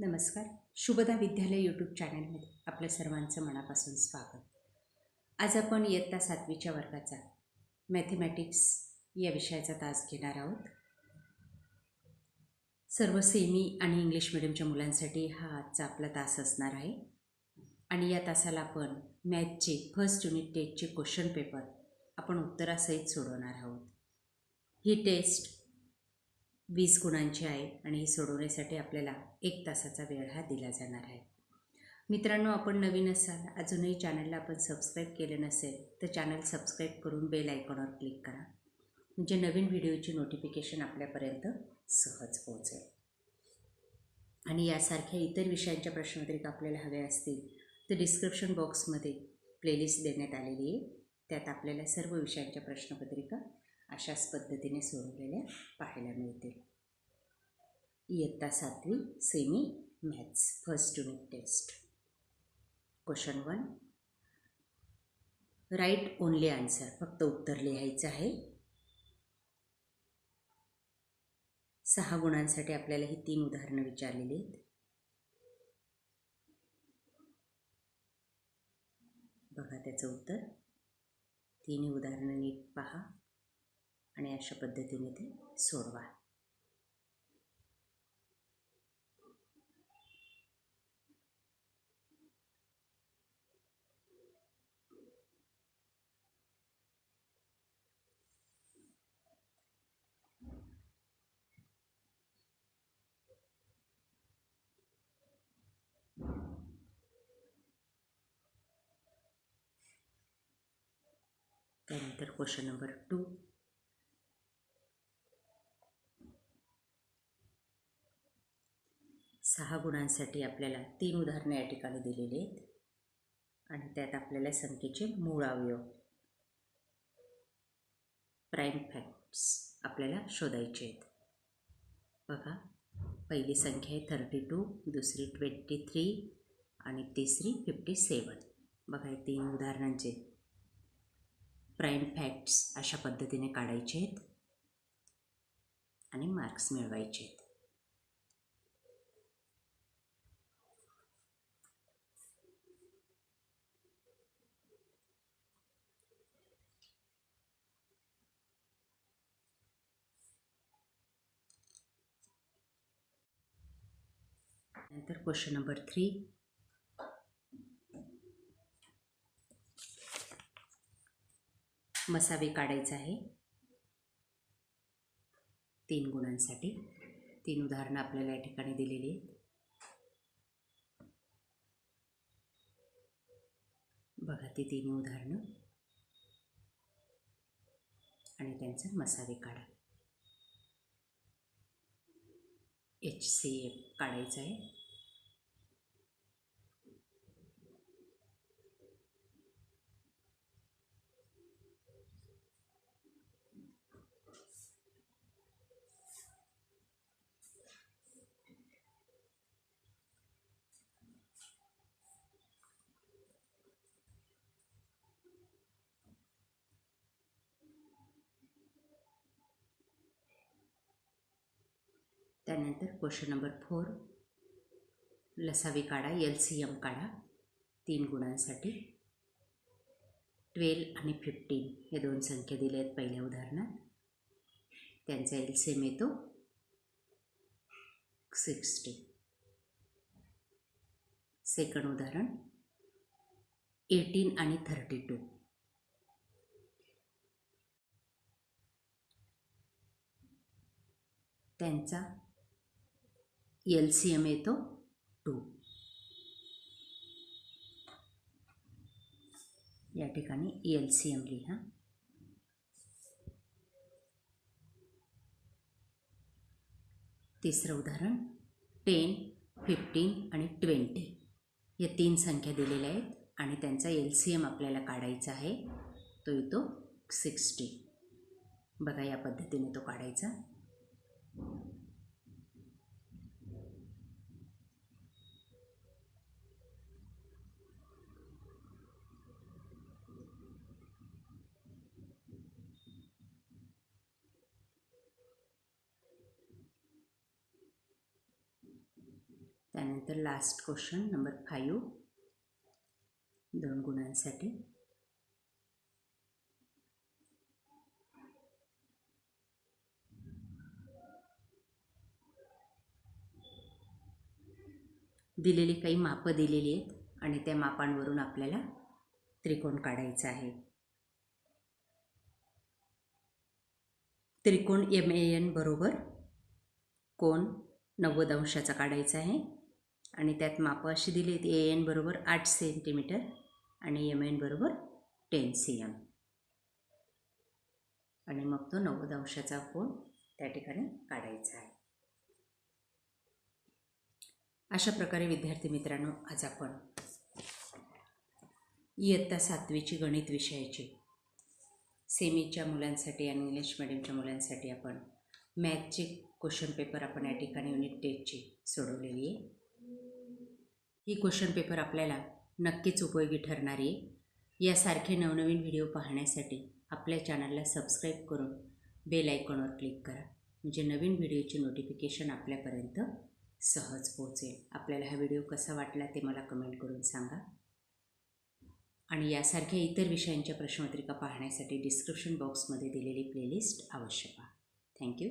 नमस्कार. शुभदा विद्यालय यूट्यूब चॅनलमध्ये आपल्या सर्वांचं मनापासून स्वागत. आज आपण इयत्ता सातवीच्या वर्गाचा मॅथमॅटिक्स या विषयाचा तास घेणार आहोत. सर्व सेमी आणि इंग्लिश मिडियमच्या मुलांसाठी हा आजचा आपला तास असणार आहे. आणि या तासाला आपण मॅथचे फर्स्ट युनिट टेस्टचे क्वेश्चन पेपर आपण उत्तरासहित सोडवणार आहोत. ही टेस्ट वीस गुणांची आहे आणि ही सोडवण्यासाठी आपल्याला एक तासाचा वेळ हा दिला जाणार आहे. मित्रांनो आपण नवीन असाल अजूनही चॅनलला आपण सबस्क्राईब केलं नसेल तर चॅनल सबस्क्राईब करून बेल आयकॉनवर क्लिक करा. म्हणजे नवीन व्हिडिओची नोटिफिकेशन आपल्यापर्यंत सहज पोहोचेल. आणि यासारख्या इतर विषयांच्या प्रश्नपत्रिका आपल्याला हव्या असतील तर डिस्क्रिप्शन बॉक्समध्ये प्लेलिस्ट देण्यात आलेली आहे. त्यात आपल्याला सर्व विषयांच्या प्रश्नपत्रिका अशाच पद्धतीने सोडवलेल्या पाहायला मिळतील. इयत्ता सातवी semi maths first unit test question one write only answer फक्त उत्तर लिहायचं आहे. सहा गुणांसाठी आपल्याला ही तीन उदाहरणं विचारलेली आहेत. बघा त्याचं उत्तर. तिन्ही उदाहरणं नीट पहा. आणि अशा पद्धतीने ते सोडवा. त्यानंतर क्वेश्चन नंबर टू. सहा गुणांसाठी आपल्याला तीन उदाहरणे या ठिकाणी दिलेली आहेत. आणि त्यात आपल्याला संख्येचे मूळ अवयव प्राईम फॅक्ट्स आपल्याला शोधायचे आहेत. बघा पहिली संख्या आहे थर्टी टू दुसरी ट्वेंटी थ्री आणि तिसरी फिफ्टी सेवन बघा हे तीन उदाहरणांचे प्राईम फॅक्ट्स अशा पद्धतीने काढायचे आहेत आणि मार्क्स मिळवायचे आहेत. नंतर क्वेश्चन नंबर थ्री. मसावे काढायचा आहे. तीन गुणांसाठी. तीन उदाहरणं आपल्याला या ठिकाणी दिलेली आहेत. बघा ती तीन उदाहरणं. आणि त्यांचे मसावे काढा. एच सी एफ काढायचं आहे. त्यानंतर क्वेश्चन नंबर फोर लसावी काढा एल सी एम काढा तीन गुणांसाठी. ट्वेल्व आणि फिफ्टीन हे दोन संख्या दिल्या आहेत पहिल्या उदाहरणात. त्यांचा एल सी एम येतो सिक्स्टी. सेकंड उदाहरण एटीन आणि थर्टी टू. त्यांचा एल सी एम येतो टू या ठिकाणी एल सी एम लिहा तिसरं उदाहरण टेन फिफ्टीन आणि ट्वेंटी या तीन संख्या दिलेल्या आहेत आणि त्यांचा एल सी एम आपल्याला काढायचा आहे. तो येतो सिक्स्टी बघा या पद्धतीने तो काढायचा. त्यानंतर लास्ट क्वेश्चन नंबर फाईव्ह दोन गुणांसाठी. दिलेली काही मापं दिलेली आहेत आणि त्या मापांवरून आपल्याला त्रिकोण काढायचा आहे. त्रिकोण एम ए एन बरोबर कोण? नव्वद अंशाचा काढायचा आहे. आणि त्यात मापं अशी दिली आहेत ए एन बरोबर आठ सेंटीमीटर आणि एम एन बरोबर टेन सी एम आणि मग तो नव्वद अंशाचा कोण त्या ठिकाणी काढायचा आहे. अशा प्रकारे विद्यार्थी मित्रांनो आज आपण इयत्ता सातवीची गणित विषयाची सेमीच्या मुलांसाठी आणि इंग्लिश मिडियमच्या मुलांसाठी आपण मॅथचे क्वेश्चन पेपर आपण या ठिकाणी युनिट टेस्टची सोडवलेली आहे. ही क्वेश्चन पेपर आपल्याला नक्कीच उपयोगी ठरणार आहे. यासारखे नवनवीन व्हिडिओ पाहण्यासाठी आपल्या चॅनलला सबस्क्राईब करून बेल आयकॉनवर क्लिक करा. म्हणजे नवीन व्हिडिओची नोटिफिकेशन आपल्यापर्यंत सहज पोहोचेल. आपल्याला हा व्हिडिओ कसा वाटला ते मला कमेंट करून सांगा. आणि यासारख्या इतर विषयांच्या प्रश्नपत्रिका पाहण्यासाठी डिस्क्रिप्शन बॉक्समध्ये दिलेली प्लेलिस्ट अवश्य पहा. थँक्यू